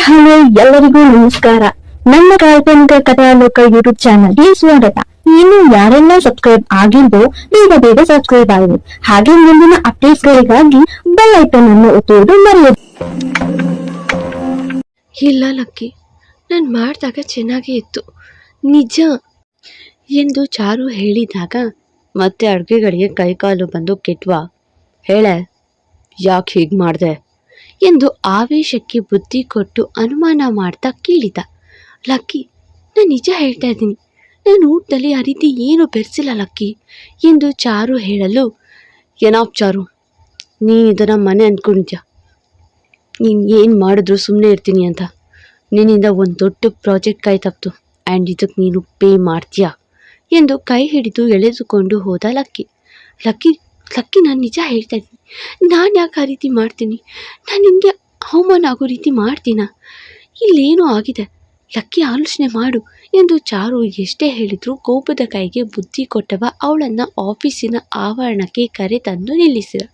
Hello ಎಲ್ಲರಿಗೂ ನಮಸ್ಕಾರ. ನಮ್ಮ ಕಾಲ್ಪನಿಕ ಕಥಾಲೋಕ ಯೂಟ್ಯೂಬ್ ಚಾನಲ್ಗೆ ಸ್ವಾಗತ. ಇನ್ನು ಯಾರೆಲ್ಲ ಸಬ್ಸ್ಕ್ರೈಬ್ ಆಗಿಲ್ವೋ ಬೇಗ ಬೇಗ ಸಬ್ಸ್ಕ್ರೈಬ್ ಆಗಿದೆ ಹಾಗೆ ಮುಂದಿನ ಅಪ್ಡೇಟ್ಸ್ಗಳಿಗಾಗಿ ಬೆಲ್ ಐಕನ್ ಅನ್ನು ಒತ್ತುವುದು ಮರೆಯದು. ಇಲ್ಲ ಲಕ್ಕಿ, ನಾನು ಮಾಡಿದಾಗ ಚೆನ್ನಾಗೇ ಇತ್ತು. ನಿಜ? ಎಂದು ಚಾರು ಹೇಳಿದಾಗ, ಮತ್ತೆ ಅಡುಗೆಗಳಿಗೆ ಕೈಕಾಲು ಬಂದು ಕೆಟ್ವಾ. ಹೇಳೆ, ಯಾಕೆ ಹೀಗೆ ಮಾಡಿದೆ? ಎಂದು ಆವೇಶಕ್ಕೆ ಬುದ್ಧಿ ಕೊಟ್ಟು ಅನುಮಾನ ಮಾಡ್ತಾ ಕೇಳಿದ. ಲಕ್ಕಿ, ನಾನು ನಿಜ ಹೇಳ್ತಾ ಇದ್ದೀನಿ. ನಾನು ಊಟದಲ್ಲಿ ಆ ರೀತಿ ಏನು ಬೆರೆಸಿಲ್ಲ ಲಕ್ಕಿ. ಎಂದು ಚಾರು ಹೇಳಲು, ಏನಾಪ್ ಚಾರು? ನೀನು ಇದನ್ನು ಮನೆ ಅಂದ್ಕೊಂಡಿದ್ಯಾ ನೀನು ಏನು ಮಾಡಿದ್ರು ಸುಮ್ಮನೆ ಇರ್ತೀನಿ ಅಂತ. ನಿನ್ನಿಂದ ಒಂದು ದೊಡ್ಡ ಪ್ರಾಜೆಕ್ಟ್ ಕೈ ತಪ್ಪಿತು. ಆ್ಯಂಡ್ ಇದಕ್ಕೆ ನೀನು ಪೇ ಮಾಡ್ತೀಯಾ? ಎಂದು ಕೈ ಹಿಡಿದು ಎಳೆದುಕೊಂಡು ಹೋದ ಲಕ್ಕಿ. ಲಕ್ಕಿ ಲಕ್ಕಿ, ನಾನು ನಿಜ ಹೇಳ್ತಾ ಇದ್ದೀನಿ. ನಾನು ಯಾಕೆ ಆ ರೀತಿ ಮಾಡ್ತೀನಿ? ನಾನು ನಿನಗೆ ಅವಮಾನ ಆಗೋ ರೀತಿ ಮಾಡ್ತೀನಾ? ಇಲ್ಲೇನೋ ಆಗಿದೆ. ಲಕ್ಕಿ ಆಲೋಚನೆ ಮಾಡು ಎಂದು ಚಾರು ಎಷ್ಟೇ ಹೇಳಿದರೂ ಕೋಪದ ಕೈಗೆ ಬುದ್ಧಿ ಕೊಟ್ಟವ ಅವಳನ್ನು ಆಫೀಸಿನ ಆವರಣಕ್ಕೆ ಕರೆತಂದು ನಿಲ್ಲಿಸಿದ.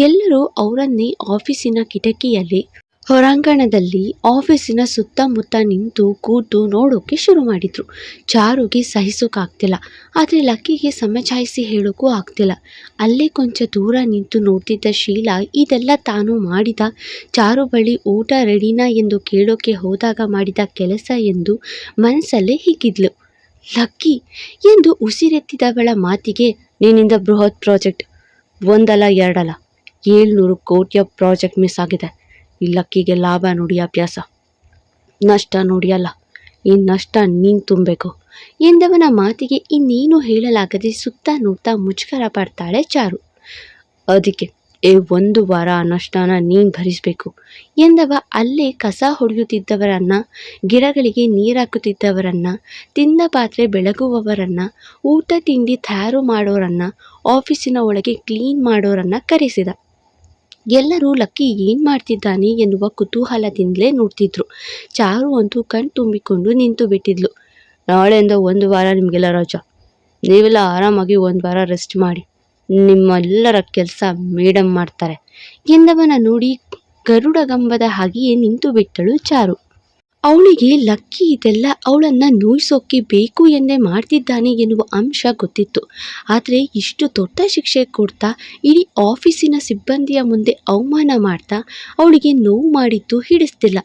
ಎಲ್ಲರೂ ಅವರನ್ನೇ ಆಫೀಸಿನ ಕಿಟಕಿಯಲ್ಲಿ ಹೊರಾಂಗಣದಲ್ಲಿ ಆಫೀಸಿನ ಸುತ್ತಮುತ್ತ ನಿಂತು ಕೂತು ನೋಡೋಕೆ ಶುರು ಮಾಡಿದ್ರು. ಚಾರುಗೆ ಸಹಿಸೋಕ್ಕಾಗ್ತಿಲ್ಲ ಆದರೆ ಲಕ್ಕಿಗೆ ಸಮಜಾಯಿಸಿ ಹೇಳೋಕ್ಕೂ ಆಗ್ತಿಲ್ಲ. ಅಲ್ಲೇ ಕೊಂಚ ದೂರ ನಿಂತು ನೋಡ್ತಿದ್ದ ಶೀಲಾ, ಇದೆಲ್ಲ ತಾನು ಮಾಡಿದ. ಚಾರು ಬಳಿ ಊಟ ರೆಡಿನಾ ಎಂದು ಕೇಳೋಕೆ ಹೋದಾಗ ಮಾಡಿದ ಕೆಲಸ ಎಂದು ಮನಸ್ಸಲ್ಲೇ ಹೀಗಿದ್ಲು. ಲಕ್ಕಿ, ಎಂದು ಉಸಿರೆತ್ತಿದವಳ ಮಾತಿಗೆ ನಿನ್ನಿಂದ ಬೃಹತ್ ಪ್ರಾಜೆಕ್ಟ್, ಒಂದಲ್ಲ ಎರಡಲ್ಲ, ಏಳ್ನೂರು ಕೋಟಿಯ ಪ್ರಾಜೆಕ್ಟ್ ಮಿಸ್ ಆಗಿದೆ. ಈ ಲಕ್ಕಿಗೆ ಲಾಭ ನೋಡಿ, ಅಭ್ಯಾಸ. ನಷ್ಟ ನೋಡಿಯಲ್ಲ ಈ ನಷ್ಟ ನೀನು ತುಂಬಬೇಕು. ಎಂದವನ ಮಾತಿಗೆ ಇನ್ನೇನು ಹೇಳಲಾಗದೆ ಸುತ್ತ ನೋಡ್ತಾ ಮುಜುಗರ ಪಡ್ತಾಳೆ ಚಾರು. ಅದಕ್ಕೆ, ಏ, ಒಂದು ವಾರ ನಷ್ಟನ ನೀನು ಭರಿಸಬೇಕು. ಎಂದವ ಅಲ್ಲೇ ಕಸ ಹೊಡೆಯುತ್ತಿದ್ದವರನ್ನ, ಗಿಡಗಳಿಗೆ ನೀರಾಕುತ್ತಿದ್ದವರನ್ನ ತಿಂದ ಪಾತ್ರೆ ಬೆಳಗುವವರನ್ನ, ಊಟ ತಿಂಡಿ ತಯಾರು ಮಾಡೋರನ್ನ, ಆಫೀಸಿನ ಒಳಗೆ ಕ್ಲೀನ್ ಮಾಡೋರನ್ನ ಕರೆಸಿದ. ಎಲ್ಲರೂ ಲಕ್ಕಿ ಏನು ಮಾಡ್ತಿದ್ದಾನೆ ಎನ್ನುವ ಕುತೂಹಲದಿಂದಲೇ ನೋಡ್ತಿದ್ರು. ಚಾರು ಅಂತೂ ಕಣ್ ತುಂಬಿಕೊಂಡು ನಿಂತು ಬಿಟ್ಟಿದ್ಲು. ನಾಳೆಯಿಂದ ಒಂದು ವಾರ ನಿಮಗೆಲ್ಲ ರಜಾ. ನೀವೆಲ್ಲ ಆರಾಮಾಗಿ ಒಂದು ವಾರ ರೆಸ್ಟ್ ಮಾಡಿ. ನಿಮ್ಮೆಲ್ಲರ ಕೆಲಸ ಮೇಡಮ್ ಮಾಡ್ತಾರೆ. ಎಂದವನ ನೋಡಿ ಗರುಡಗಂಬದ ಹಾಗೆಯೇ ನಿಂತು ಬಿಟ್ಟಳು ಚಾರು. ಅವಳಿಗೆ ಲಕ್ಕಿ ಇದೆಲ್ಲ ಅವಳನ್ನು ನೋಯಿಸೋಕೆ ಬೇಕು ಎಂದೇ ಮಾಡ್ತಿದ್ದಾನೆ ಎನ್ನುವ ಅಂಶ ಗೊತ್ತಿತ್ತು. ಆದರೆ ಇಷ್ಟು ದೊಡ್ಡ ಶಿಕ್ಷೆ ಕೊಡ್ತಾ ಇಡೀ ಆಫೀಸಿನ ಸಿಬ್ಬಂದಿಯ ಮುಂದೆ ಅವಮಾನ ಮಾಡ್ತಾ ಅವಳಿಗೆ ನೋವು ಮಾಡಿದ್ದು ಹಿಡಿಸ್ತಿಲ್ಲ.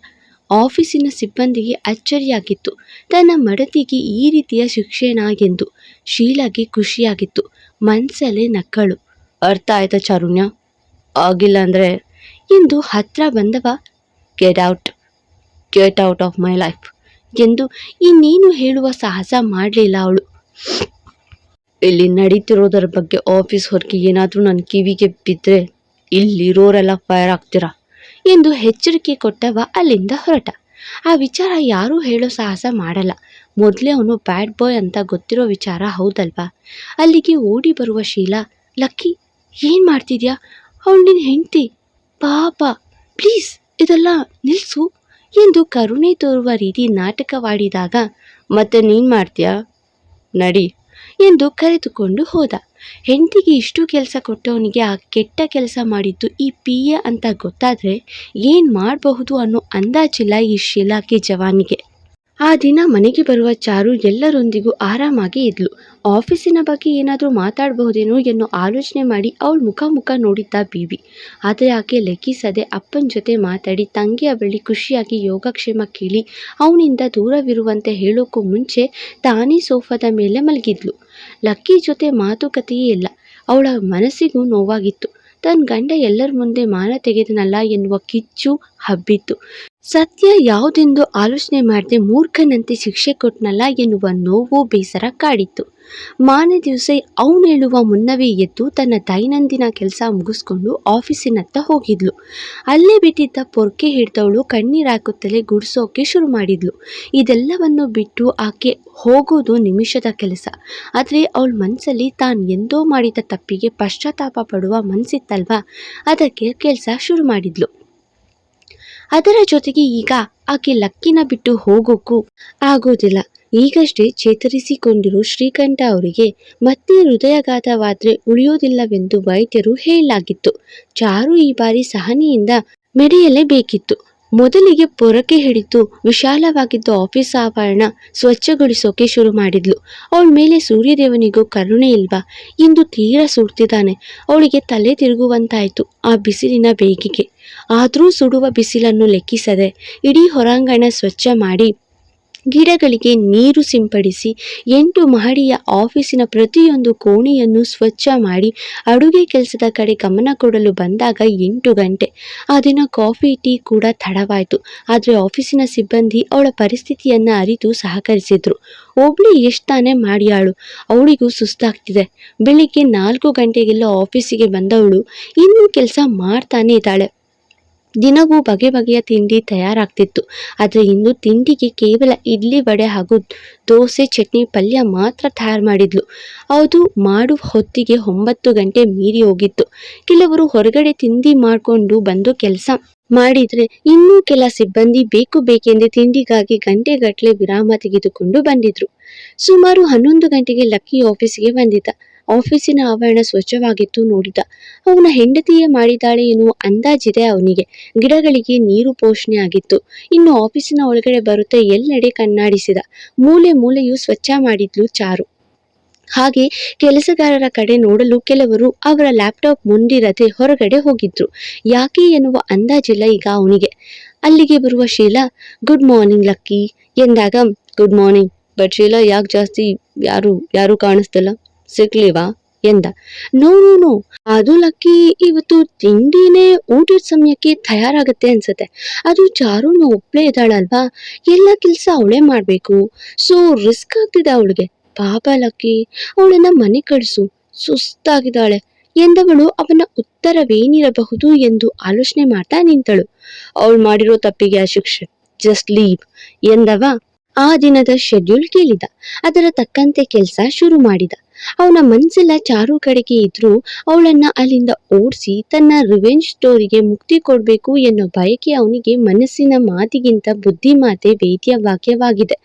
ಆಫೀಸಿನ ಸಿಬ್ಬಂದಿಗೆ ಅಚ್ಚರಿಯಾಗಿತ್ತು. ತನ್ನ ಮಡತಿಗೆ ಈ ರೀತಿಯ ಶಿಕ್ಷೆನ ಎಂದು ಶೀಲಾಗೆ ಖುಷಿಯಾಗಿತ್ತು. ಮನಸ್ಸಲ್ಲೇ ನಕ್ಕಳು. ಅರ್ಥ ಆಯ್ತಾ ಚಾರುಣ್ಯ? ಆಗಿಲ್ಲ ಅಂದರೆ? ಎಂದು ಹತ್ರ ಬಂದವ get out. Get out of my life ಎಂದು ಇನ್ನೇನು ಹೇಳುವ ಸಾಹಸ ಮಾಡಲಿಲ್ಲ ಅವಳು. ಇಲ್ಲಿ ನಡೀತಿರೋದರ ಬಗ್ಗೆ ಆಫೀಸ್ ಹೊರಗೆ ಏನಾದರೂ ನನ್ನ ಕಿವಿಗೆ ಬಿದ್ದರೆ ಇಲ್ಲಿರೋರೆಲ್ಲ ಫೈರ್ ಆಗ್ತೀರಾ ಎಂದು ಎಚ್ಚರಿಕೆ ಕೊಟ್ಟವ ಅಲ್ಲಿಂದ ಹೊರಟ. ಆ ವಿಚಾರ ಯಾರೂ ಹೇಳೋ ಸಾಹಸ ಮಾಡಲ್ಲ. ಮೊದಲೇ ಅವನು ಬ್ಯಾಡ್ ಬಾಯ್ ಅಂತ ಗೊತ್ತಿರೋ ವಿಚಾರ ಹೌದಲ್ವಾ? ಅಲ್ಲಿಗೆ ಓಡಿ ಬರುವ ಶೀಲಾ, ಲಕ್ಕಿ, ಏನು ಮಾಡ್ತಿದ್ಯಾ? ಅವಳು ನಿನ್ನ ಹೆಂಡ್ತಿ, ಪಾಪ ಪ್ಲೀಸ್ ಇದೆಲ್ಲ ನಿಲ್ಲಿಸು ಎಂದು ಕರುಣೆ ತೋರುವ ರೀತಿ ನಾಟಕವಾಡಿದಾಗ, ಮತ್ತೆ ನೀನು ಮಾಡ್ತೀಯಾ? ನಡಿ, ಎಂದು ಕರೆದುಕೊಂಡು ಹೋದ. ಹೆಂಡತಿಗೆ ಇಷ್ಟು ಕೆಲಸ ಕೊಟ್ಟವನಿಗೆ ಆ ಕೆಟ್ಟ ಕೆಲಸ ಮಾಡಿದ್ದು ಈ ಪಿ ಅಂತ ಗೊತ್ತಾದರೆ ಏನು ಮಾಡಬಹುದು ಅನ್ನೋ ಅಂದಾಜಿಲ್ಲ ಈ ಶೀಲಾಕ್ಕೆ ಜವಾನಿಗೆ. ಆ ದಿನ ಮನೆಗೆ ಬರುವ ಚಾರು ಎಲ್ಲರೊಂದಿಗೂ ಆರಾಮಾಗಿ ಇದ್ಲು. ಆಫೀಸಿನ ಬಗ್ಗೆ ಏನಾದರೂ ಮಾತಾಡಬಹುದೇನೋ ಎನ್ನೋ ಆಲೋಚನೆ ಮಾಡಿ ಅವಳು ಮುಖ ಮುಖ ನೋಡಿದ್ದ ಬೀಬಿ ಆದರೆ ಆಕೆ ಲೆಕ್ಕಿಸದೆ ಅಪ್ಪನ ಜೊತೆ ಮಾತಾಡಿ ತಂಗಿಯ ಬಳಿ ಖುಷಿಯಾಗಿ ಯೋಗಕ್ಷೇಮ ಕೇಳಿ ಅವನಿಂದ ದೂರವಿರುವಂತೆ ಹೇಳೋಕ್ಕೂ ಮುಂಚೆ ತಾನೇ ಸೋಫಾದ ಮೇಲೆ ಮಲಗಿದ್ಲು. ಲಕ್ಕಿ ಜೊತೆ ಮಾತುಕತೆಯೇ ಇಲ್ಲ. ಅವಳ ಮನಸ್ಸಿಗೂ ನೋವಾಗಿತ್ತು. ತನ್ನ ಗಂಡ ಎಲ್ಲರ ಮುಂದೆ ಮಾನ ತೆಗೆದನಲ್ಲ ಎನ್ನುವ ಕಿಚ್ಚು ಹಬ್ಬಿತ್ತು. ಸತ್ಯ ಯಾವುದೆಂದು ಆಲೋಚನೆ ಮಾಡದೆ ಮೂರ್ಖನಂತೆ ಶಿಕ್ಷೆ ಕೊಟ್ನಲ್ಲ ಎನ್ನುವ ನೋವು ಬೇಸರ ಕಾಡಿತ್ತು. ಮಾನೆ ದಿವಸ ಅವನು ಹೇಳುವ ಮುನ್ನವೇ ಎದ್ದು ತನ್ನ ದೈನಂದಿನ ಕೆಲಸ ಮುಗಿಸ್ಕೊಂಡು ಆಫೀಸಿನತ್ತ ಹೋಗಿದ್ಲು. ಅಲ್ಲೇ ಬಿಟ್ಟಿದ್ದ ಪೊರ್ಕೆ ಹಿಡಿದವಳು ಕಣ್ಣೀರಾಕುತ್ತಲೇ ಗುಡಿಸೋಕೆ ಶುರು ಮಾಡಿದ್ಲು. ಇದೆಲ್ಲವನ್ನು ಬಿಟ್ಟು ಆಕೆ ಹೋಗೋದು ನಿಮಿಷದ ಕೆಲಸ. ಆದರೆ ಅವಳ ಮನಸ್ಸಲ್ಲಿ ತಾನು ಎಂದೋ ಮಾಡಿದ ತಪ್ಪಿಗೆ ಪಶ್ಚಾತ್ತಾಪ ಪಡುವ ಮನಸ್ಸಿತ್ತಲ್ವಾ ಅದಕ್ಕೆ ಕೆಲಸ ಶುರು ಮಾಡಿದ್ಲು. ಅದರ ಜೊತೆಗೆ ಈಗ ಆಕೆ ಲಕ್ಕಿನ ಬಿಟ್ಟು ಹೋಗೋಕ್ಕೂ ಆಗೋದಿಲ್ಲ. ಈಗಷ್ಟೇ ಚೇತರಿಸಿಕೊಂಡಿರೋ ಶ್ರೀಕಂಠ ಅವರಿಗೆ ಮತ್ತೆ ಹೃದಯಾಘಾತವಾದ್ರೆ ಉಳಿಯೋದಿಲ್ಲವೆಂದು ವೈದ್ಯರು ಹೇಳಲಾಗಿತ್ತು. ಚಾರು ಈ ಬಾರಿ ಸಹನೆಯಿಂದ ಮೆರೆಯಲೇಬೇಕಿತ್ತು. ಮೊದಲಿಗೆ ಪೊರಕೆ ಹಿಡಿದು ವಿಶಾಲವಾಗಿದ್ದ ಆಫೀಸ್ ಆವರಣ ಸ್ವಚ್ಛಗೊಳಿಸೋಕೆ ಶುರು ಮಾಡಿದ್ಲು. ಅವಳ ಮೇಲೆ ಸೂರ್ಯದೇವನಿಗೂ ಕರುಣೆ ಇಲ್ವಾ? ಇಂದು ತೀರಾ ಸುಡ್ತಿದ್ದಾನೆ. ಅವಳಿಗೆ ತಲೆ ತಿರುಗುವಂತಾಯಿತು ಆ ಬಿಸಿಲಿನ ಬೇಗಿಗೆ. ಆದರೂ ಸುಡುವ ಬಿಸಿಲನ್ನು ಲೆಕ್ಕಿಸದೆ ಇಡೀ ಹೊರಾಂಗಣ ಸ್ವಚ್ಛ ಮಾಡಿ ಗಿಡಗಳಿಗೆ ನೀರು ಸಿಂಪಡಿಸಿ ಎಂಟು ಮಹಡಿಯ ಆಫೀಸಿನ ಪ್ರತಿಯೊಂದು ಕೋಣೆಯನ್ನು ಸ್ವಚ್ಛ ಮಾಡಿ ಅಡುಗೆ ಕೆಲಸದ ಕಡೆ ಗಮನ ಕೊಡಲು ಬಂದಾಗ ಎಂಟು ಗಂಟೆ. ಆ ದಿನ ಕಾಫಿ, ಟೀ ಕೂಡ ತಡವಾಯಿತು. ಆದರೆ ಆಫೀಸಿನ ಸಿಬ್ಬಂದಿ ಅವಳ ಪರಿಸ್ಥಿತಿಯನ್ನು ಅರಿತು ಸಹಕರಿಸಿದ್ರು. ಒಬ್ಳಿ ಎಷ್ಟು ತಾನೇ ಮಾಡ್ಯಾಳು. ಅವಳಿಗೂ ಸುಸ್ತಾಗ್ತಿದೆ. ಬೆಳಿಗ್ಗೆ ನಾಲ್ಕು ಗಂಟೆಗೆಲ್ಲ ಆಫೀಸಿಗೆ ಬಂದವಳು ಇನ್ನೂ ಕೆಲಸ ಮಾಡ್ತಾನೆ ಇದ್ದಾಳೆ. ದಿನವೂ ಬಗೆ ಬಗೆಯ ತಿಂಡಿ ತಯಾರಾಗ್ತಿತ್ತು. ಆದರೆ ಇಂದು ತಿಂಡಿಗೆ ಕೇವಲ ಇಡ್ಲಿ ವಡೆ ಹಾಗೂ ದೋಸೆ, ಚಟ್ನಿ, ಪಲ್ಯ ಮಾತ್ರ ತಯಾರು ಮಾಡಿದ್ಲು. ಅದು ಮಾಡುವ ಹೊತ್ತಿಗೆ ಒಂಬತ್ತು ಗಂಟೆ ಮೀರಿ ಹೋಗಿತ್ತು. ಕೆಲವರು ಹೊರಗಡೆ ತಿಂಡಿ ಮಾಡಿಕೊಂಡು ಬಂದು ಕೆಲಸ ಮಾಡಿದ್ರೆ ಇನ್ನೂ ಕೆಲ ಸಿಬ್ಬಂದಿ ಬೇಕು ಬೇಕೆಂದೇ ತಿಂಡಿಗಾಗಿ ಗಂಟೆಗಟ್ಟಲೆ ವಿರಾಮ ತೆಗೆದುಕೊಂಡು ಬಂದಿದ್ರು. ಸುಮಾರು ಹನ್ನೊಂದು ಗಂಟೆಗೆ ಲಕ್ಕಿ ಆಫೀಸಿಗೆ ಬಂದಿದ್ದ. ಆಫೀಸಿನ ಆವರಣ ಸ್ವಚ್ಛವಾಗಿತ್ತು ನೋಡಿದ. ಅವನ ಹೆಂಡತಿಯೇ ಮಾಡಿದ್ದಾಳೆ ಎನ್ನುವ ಅಂದಾಜಿದೆ ಅವನಿಗೆ. ಗಿಡಗಳಿಗೆ ನೀರು ಪೋಷಣೆ ಆಗಿತ್ತು. ಇನ್ನು ಆಫೀಸಿನ ಒಳಗಡೆ ಬರುತ್ತೆ ಎಲ್ಲೆಡೆ ಕಣ್ಣಾಡಿಸಿದ. ಮೂಲೆ ಮೂಲೆಯು ಸ್ವಚ್ಛ ಮಾಡಿದ್ಲು ಚಾರು. ಹಾಗೆ ಕೆಲಸಗಾರರ ಕಡೆ ನೋಡಲು ಕೆಲವರು ಅವರ ಲ್ಯಾಪ್ಟಾಪ್ ಮುಂದಿರದೆ ಹೊರಗಡೆ ಹೋಗಿದ್ರು. ಯಾಕೆ ಎನ್ನುವ ಅಂದಾಜಿಲ್ಲ ಈಗ ಅವನಿಗೆ. ಅಲ್ಲಿಗೆ ಬರುವ ಶೀಲಾ, ಗುಡ್ ಮಾರ್ನಿಂಗ್ ಲಕ್ಕಿ ಎಂದಾಗ, ಗುಡ್ ಮಾರ್ನಿಂಗ್. ಬಟ್ ಶೀಲಾ ಯಾಕೆ ಜಾಸ್ತಿ ಯಾರು ಯಾರು ಕಾಣಿಸ್ತಿಲ್ಲ. ಸಿಗ್ಲಿವಾ ಎಂದ. ನೋಡು ನೋ ಅದು ಲಕ್ಕಿ ಇವತ್ತು ತಿಂಡಿನೇ ಊಟದ ಸಮಯಕ್ಕೆ ತಯಾರಾಗತ್ತೆ ಅನ್ಸುತ್ತೆ. ಅದು ಚಾರುನ ಒಬ್ಳೇ ಇದ್ದಾಳಲ್ವಾ? ಎಲ್ಲ ಕೆಲಸ ಅವಳೇ ಮಾಡ್ಬೇಕು. ಸೊ ರಿಸ್ಕ್ ಆಗ್ತಿದೆ ಅವಳಿಗೆ. ಪಾಪ ಲಕ್ಕಿ, ಅವಳನ್ನ ಮನೆ ಕಳಿಸು. ಸುಸ್ತಾಗಿದ್ದಾಳೆ. ಎಂದವಳು ಅವನ ಉತ್ತರವೇನಿರಬಹುದು ಎಂದು ಆಲೋಚನೆ ಮಾಡ್ತಾ ನಿಂತಳು. ಅವಳು ಮಾಡಿರೋ ತಪ್ಪಿಗೆ ಆ ಶಿಕ್ಷೆ. ಜಸ್ಟ್ ಲೀವ್ ಎಂದವ. ಆ ದಿನದ ಶೆಡ್ಯೂಲ್ ಕೇಳಿದ. ಅದರ ತಕ್ಕಂತೆ ಕೆಲಸ ಶುರು ಮಾಡಿದ. ಅವನ ಮನಸ್ಸೆಲ್ಲ ಚಾರು ಕಡೆಗೆ ಇದ್ರೂ ಅವಳನ್ನ ಅಲ್ಲಿಂದ ಓಡಿಸಿ ತನ್ನ ರಿವೆಂಜ್ ಸ್ಟೋರಿಗೆ ಮುಕ್ತಿ ಕೊಡಬೇಕು ಎನ್ನೋ ಬಯಕೆ ಅವನಿಗೆ ಮನಸ್ಸಿನ ಮಾತಿಗಿಂತ ಬುದ್ಧಿ ಮಾತೆ ವೇದ್ಯ ವಾಕ್ಯವಾಗಿದೆ.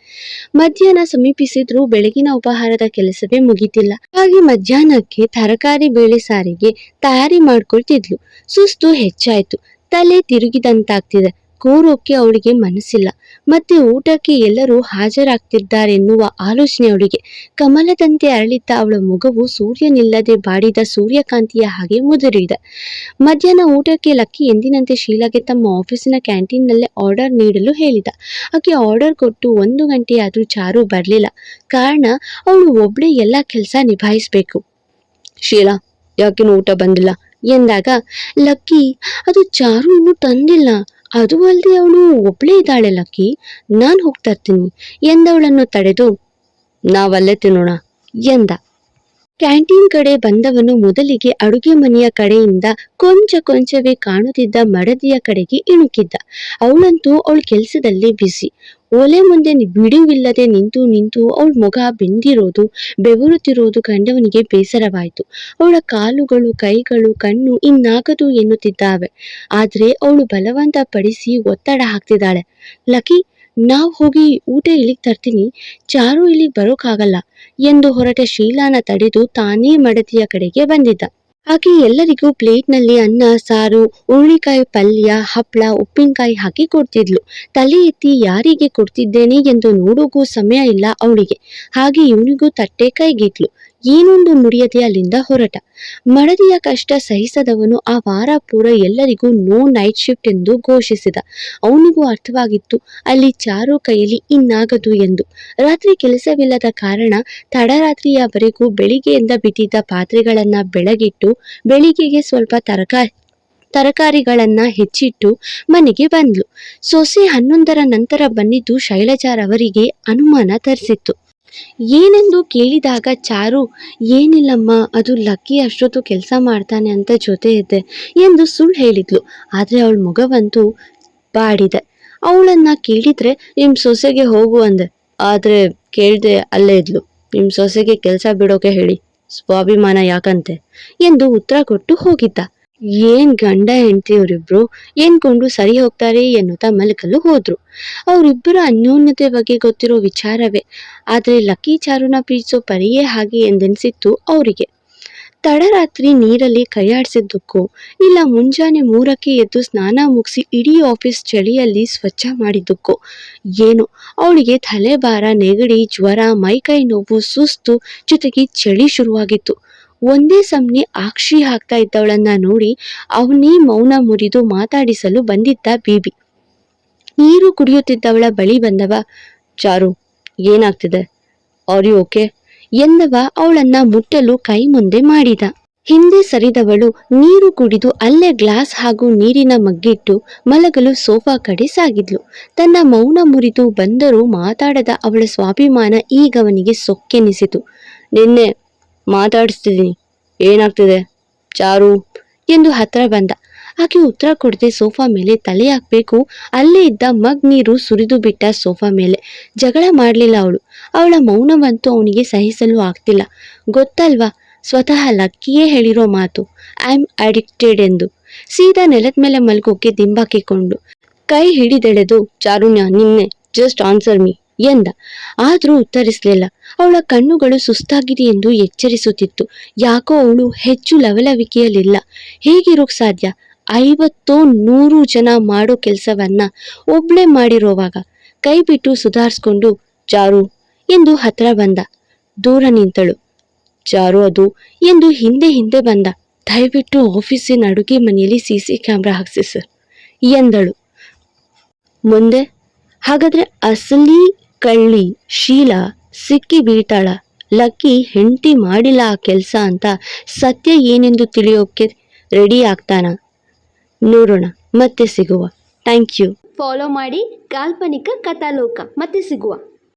ಮಧ್ಯಾಹ್ನ ಸಮೀಪಿಸಿದ್ರೂ ಬೆಳಗಿನ ಉಪಹಾರದ ಕೆಲಸವೇ ಮುಗಿತಿಲ್ಲ. ಹಾಗೆ ಮಧ್ಯಾಹ್ನಕ್ಕೆ ತರಕಾರಿ ಬೇಳೆ ಸಾರಿಗೆ ತಯಾರಿ ಮಾಡ್ಕೊಳ್ತಿದ್ಲು. ಸುಸ್ತು ಹೆಚ್ಚಾಯ್ತು. ತಲೆ ತಿರುಗಿದಂತಾಗ್ತಿದೆ. ಕೂರೋಕೆ ಅವಳಿಗೆ ಮನಸ್ಸಿಲ್ಲ. ಮತ್ತೆ ಊಟಕ್ಕೆ ಎಲ್ಲರೂ ಹಾಜರಾಗ್ತಿದ್ದಾರೆನ್ನುವ ಆಲೋಚನೆ ಅವಳಿಗೆ. ಕಮಲದಂತೆ ಅರಳಿದ್ದ ಅವಳ ಮುಖವು ಸೂರ್ಯನಿಲ್ಲದೆ ಬಾಡಿದ ಸೂರ್ಯಕಾಂತಿಯ ಹಾಗೆ ಮುದುರಿದ. ಮಧ್ಯಾಹ್ನ ಊಟಕ್ಕೆ ಲಕ್ಕಿ ಎಂದಿನಂತೆ ಶೀಲಾಗೆ ತಮ್ಮ ಆಫೀಸಿನ ಕ್ಯಾಂಟೀನ್ನಲ್ಲೇ ಆರ್ಡರ್ ನೀಡಲು ಹೇಳಿದ. ಆಕೆ ಆರ್ಡರ್ ಕೊಟ್ಟು ಒಂದು ಗಂಟೆಯಾದರೂ ಚಾರು ಬರಲಿಲ್ಲ. ಕಾರಣ, ಅವಳು ಒಬ್ಬಳೇ ಎಲ್ಲ ಕೆಲಸ ನಿಭಾಯಿಸಬೇಕು. ಶೀಲಾ ಯಾಕೆ ಊಟ ಬಂದಿಲ್ಲ? ಎಂದಾಗ, ಲಕ್ಕಿ, ಅದು ಚಾರು ಇನ್ನೂ ತಂದಿಲ್ಲ. ಅದು ಅಲ್ಲದೆ ಅವಳು ಒಬ್ಳೇ ಇದ್ದಾಳೆ ಲಕ್ಕಿ. ನಾನು ಹೋಗ್ತಾ ಇರ್ತೀನಿ. ಎಂದವಳನ್ನು ತಡೆದು ನಾವಲ್ಲೇ ತಿನ್ನೋಣ ಎಂದ. ಕ್ಯಾಂಟೀನ್ ಕಡೆ ಬಂದವನು ಮೊದಲಿಗೆ ಅಡುಗೆ ಮನೆಯ ಕಡೆಯಿಂದ ಕೊಂಚ ಕೊಂಚವೇ ಕಾಣುತ್ತಿದ್ದ ಮಡದಿಯ ಕಡೆಗೆ ಇಣುಕಿದ್ದ. ಅವಳಂತೂ ಅವಳ ಕೆಲಸದಲ್ಲಿ ಬಿಸಿ. ಒಲೆ ಮುಂದೆ ಬಿಡುವಿಲ್ಲದೆ ನಿಂತು ನಿಂತು ಅವಳ ಮೊಗ ಬೆಂದಿರೋದು, ಬೆವರುತ್ತಿರೋದು ಕಂಡವನಿಗೆ ಬೇಸರವಾಯಿತು. ಅವಳ ಕಾಲುಗಳು, ಕೈಗಳು, ಕಣ್ಣು ಇನ್ನಾಗದು ಎನ್ನುತ್ತಿದ್ದಾವೆ. ಆದ್ರೆ ಅವಳು ಬಲವಂತ ಪಡಿಸಿ ಒತ್ತಡ ಹಾಕ್ತಿದ್ದಾಳೆ. ಲಕ್ಕಿ ನಾವ್ ಹೋಗಿ ಊಟ ಇಲ್ಲಿಗೆ ತರ್ತೀನಿ, ಚಾರು ಇಲ್ಲಿಗೆ ಬರೋಕ್ಕಾಗಲ್ಲ ಎಂದು ಹೊರಟ ಶೀಲಾನ ತಡೆದು ತಾನೇ ಮಡದಿಯ ಕಡೆಗೆ ಬಂದಿದ್ದ. ಹಾಗೆ ಎಲ್ಲರಿಗೂ ಪ್ಲೇಟ್ನಲ್ಲಿ ಅನ್ನ, ಸಾರು ಹುರುಳಿಕಾಯಿ ಪಲ್ಯ ಹಪ್ಪಳ ಉಪ್ಪಿನಕಾಯಿ ಹಾಕಿ ಕೊಡ್ತಿದ್ಲು. ತಲೆ ಎತ್ತಿ ಯಾರಿಗೆ ಕೊಡ್ತಿದ್ದೇನೆ ಎಂದು ನೋಡೋಗೂ ಸಮಯ ಇಲ್ಲ ಅವಳಿಗೆ. ಹಾಗೆ ಇವನಿಗೂ ತಟ್ಟೆ ಕೈಗಿಟ್ಲು. ಏನೊಂದು ನುಡಿಯದೆ ಅಲ್ಲಿಂದ ಹೊರಟ. ಮಡದಿಯ ಕಷ್ಟ ಸಹಿಸದವನು ಆ ವಾರ ಪೂರ ಎಲ್ಲರಿಗೂ ನೋ ನೈಟ್ ಶಿಫ್ಟ್ ಎಂದು ಘೋಷಿಸಿದ. ಅವನಿಗೂ ಅರ್ಥವಾಗಿತ್ತು, ಅಲ್ಲಿ ಚಾರು ಕೈಯಲ್ಲಿ ಇನ್ನಾಗದು ಎಂದು. ರಾತ್ರಿ ಕೆಲಸವಿಲ್ಲದ ಕಾರಣ ತಡರಾತ್ರಿಯವರೆಗೂ ಬೆಳಿಗ್ಗೆಯಿಂದ ಬಿದ್ದಿದ್ದ ಪಾತ್ರೆಗಳನ್ನ ಬೆಳಗಿಟ್ಟು, ಬೆಳಿಗ್ಗೆಗೆ ಸ್ವಲ್ಪ ತರಕಾರಿ ತರಕಾರಿಗಳನ್ನ ಹೆಚ್ಚಿಟ್ಟು ಮನೆಗೆ ಬಂದ್ಲು. ಸೊಸೆ ಹನ್ನೊಂದರ ನಂತರ ಬಂದಿದ್ದು ಶೈಲಜಾರವರಿಗೆ ಅನುಮಾನ ತರಿಸಿತ್ತು. ಏನೆಂದು ಕೇಳಿದಾಗ ಚಾರು, ಏನಿಲ್ಲಮ್ಮ, ಅದು ಲಕ್ಕಿ ಅಷ್ಟೊತ್ತು ಕೆಲಸ ಮಾಡ್ತಾನೆ ಅಂತ ಜೊತೆ ಇದ್ದೆ ಎಂದು ಸುಳ್ಳು ಹೇಳಿದ್ಲು. ಆದರೆ ಅವಳ ಮೊಗವಂತೂ ಬಾಡಿದೆ. ಅವಳನ್ನ ಕೇಳಿದ್ರೆ ನಿಮ್ಮ ಸೊಸೆಗೆ ಹೋಗು ಅಂದೆ. ಆದರೆ ಕೇಳ್ದೆ ಅಲ್ಲೇ ಇದ್ಲು. ನಿಮ್ಮ ಸೊಸೆಗೆ ಕೆಲಸ ಬಿಡೋಕೆ ಹೇಳಿ, ಸ್ವಾಭಿಮಾನ ಯಾಕಂತೆ? ಎಂದು ಉತ್ತರ ಕೊಟ್ಟು ಹೋಗಿದ್ದ. ಏನ್ ಗಂಡ ಹೆಂಡತಿ ಅವರಿಬ್ರು ಏನ್ಕೊಂಡು ಸರಿ ಹೋಗ್ತಾರೆ ಎನ್ನುತ್ತಾ ಮಲಗಲು ಹೋದ್ರು. ಅವರಿಬ್ಬರ ಅನ್ಯೋನ್ಯತೆ ಬಗ್ಗೆ ಗೊತ್ತಿರೋ ವಿಚಾರವೇ. ಆದ್ರೆ ಲಕ್ಕಿ ಚಾರುನ ಪ್ರೀತಿಸೋ ಪರಿಯೇ ಹಾಗೆ ಎಂದೆನಿಸಿತ್ತು ಅವರಿಗೆ. ತಡರಾತ್ರಿ ನೀರಲ್ಲಿ ಕೈಯಾಡಿಸಿದ್ದಕ್ಕೂ, ಇಲ್ಲ ಮುಂಜಾನೆ ಮೂರಕ್ಕೆ ಎದ್ದು ಸ್ನಾನ ಮುಗಿಸಿ ಇಡೀ ಆಫೀಸ್ ಚಳಿಯಲ್ಲಿ ಸ್ವಚ್ಛ ಮಾಡಿದ್ದಕ್ಕೂ, ಏನು, ಅವಳಿಗೆ ತಲೆಭಾರ ನೆಗಡಿ, ಜ್ವರ, ಮೈಕೈ ನೋವು, ಸುಸ್ತು, ಜೊತೆಗೆ ಚಳಿ ಶುರುವಾಗಿತ್ತು. ಒಂದೇ ಸಮನೆ ಆಕ್ಷಿ ಹಾಕ್ತಾ ಇದ್ದವಳನ್ನ ನೋಡಿ ಅವನೇ ಮೌನ ಮುರಿದು ಮಾತಾಡಿಸಲು ಬಂದಿದ್ದ ಬೀಬಿ. ನೀರು ಕುಡಿಯುತ್ತಿದ್ದವಳ ಬಳಿ ಬಂದವ, ಚಾರು, ಏನಾಗ್ತಿದೆ? ಆರ್ ಓಕೆ ಎಂದವ ಅವಳನ್ನ ಮುಟ್ಟಲು ಕೈ ಮುಂದೆ ಮಾಡಿದ. ಹಿಂದೆ ಸರಿದವಳು ನೀರು ಕುಡಿದು ಅಲ್ಲೇ ಗ್ಲಾಸ್ ಹಾಗೂ ನೀರಿನ ಮಗ್ಗಿಟ್ಟು ಮಲಗಲು ಸೋಫಾ ಕಡೆ ಸಾಗಿದ್ಲು. ತನ್ನ ಮೌನ ಮುರಿದು ಬಂದರೂ ಮಾತಾಡದ ಅವಳ ಸ್ವಾಭಿಮಾನ ಈಗವನಿಗೆ ಸೊಕ್ಕೆನಿಸಿತು. ನಿನ್ನೆ ಮಾತಾಡಿಸ್ತಿದ್ದೀನಿ ಏನಾಗ್ತಿದೆ? ಚಾರು ಎಂದು ಹತ್ರ ಬಂದ. ಆಕೆ ಉತ್ತರ ಕೊಡದೆ ಸೋಫಾ ಮೇಲೆ ತಲೆ ಹಾಕ್ಬೇಕು. ಅಲ್ಲೇ ಇದ್ದ ಮಗ್ ನೀರು ಸುರಿದು ಬಿಟ್ಟ ಸೋಫಾ ಮೇಲೆ. ಜಗಳ ಮಾಡಲಿಲ್ಲ ಅವಳು. ಅವಳ ಮೌನವಂತೂ ಅವನಿಗೆ ಸಹಿಸಲು ಆಗ್ತಿಲ್ಲ. ಗೊತ್ತಲ್ವಾ? ಸ್ವತಃ ಲಕ್ಕಿಯೇ ಹೇಳಿರೋ ಮಾತು. ಐ ಆಮ್ ಅಡಿಕ್ಟೆಡ್ ಎಂದು. ಸೀದಾ ನೆಲದ ಮೇಲೆ ಮಲ್ಗೋಕೆ ದಿಂಬಾಕಿಕೊಂಡು. ಕೈ ಹಿಡಿದೆಳೆದು ಚಾರುಣ್ಯ ನಿನ್ನೆ ಜಸ್ಟ್ ಆನ್ಸರ್ ಮೀ ಎಂದ. ಆದರೂ ಉತ್ತರಿಸಲಿಲ್ಲ. ಅವಳ ಕಣ್ಣುಗಳು ಸುಸ್ತಾಗಿದೆ ಎಂದು ಎಚ್ಚರಿಸುತ್ತಿತ್ತು. ಯಾಕೋ ಅವಳು ಹೆಚ್ಚು ಲವಲವಿಕೆಯಲ್ಲಿಲ್ಲ. ಹೇಗಿರೋಕ್ ಸಾಧ್ಯ? ಐವತ್ತೋ ನೂರು ಜನ ಮಾಡೋ ಕೆಲಸವನ್ನ ಒಬ್ಳೆ ಮಾಡಿರೋವಾಗ ಕೈ ಬಿಟ್ಟು ಸುಧಾರಿಸ್ಕೊಂಡು, ಜಾರು, ಎಂದು ಹತ್ರ ಬಂದ. ದೂರ ನಿಂತಳು. ಜಾರು ಅದು, ಎಂದು ಹಿಂದೆ ಹಿಂದೆ ಬಂದ. ದಯವಿಟ್ಟು ಆಫೀಸಿನ ಅಡುಗೆ ಮನೆಯಲ್ಲಿ ಸಿ ಸಿ ಕ್ಯಾಮ್ರಾ ಹಾಕ್ಸಿ ಸರ್, ಎಂದಳು. ಮುಂದೆ? ಹಾಗಾದ್ರೆ ಅಸಲಿ ಕಳ್ಳಿ, ಶೀಲಾ, ಸಿಕ್ಕಿ ಬೀಳ್ತಾಳ ಲಕ್ಕಿ, ಹೆಂಡತಿ ಮಾಡಿಲ್ಲ ಆ ಕೆಲಸ ಅಂತ ಸತ್ಯ ಏನೆಂದು ತಿಳಿಯೋಕೆ ರೆಡಿ ಆಗ್ತಾನ? ನೋಡೋಣ, ಮತ್ತೆ ಸಿಗುವ. ಥ್ಯಾಂಕ್ ಯು ಫಾಲೋ ಮಾಡಿ ಕಾಲ್ಪನಿಕ ಕಥಾಲೋಕ, ಮತ್ತೆ ಸಿಗುವ.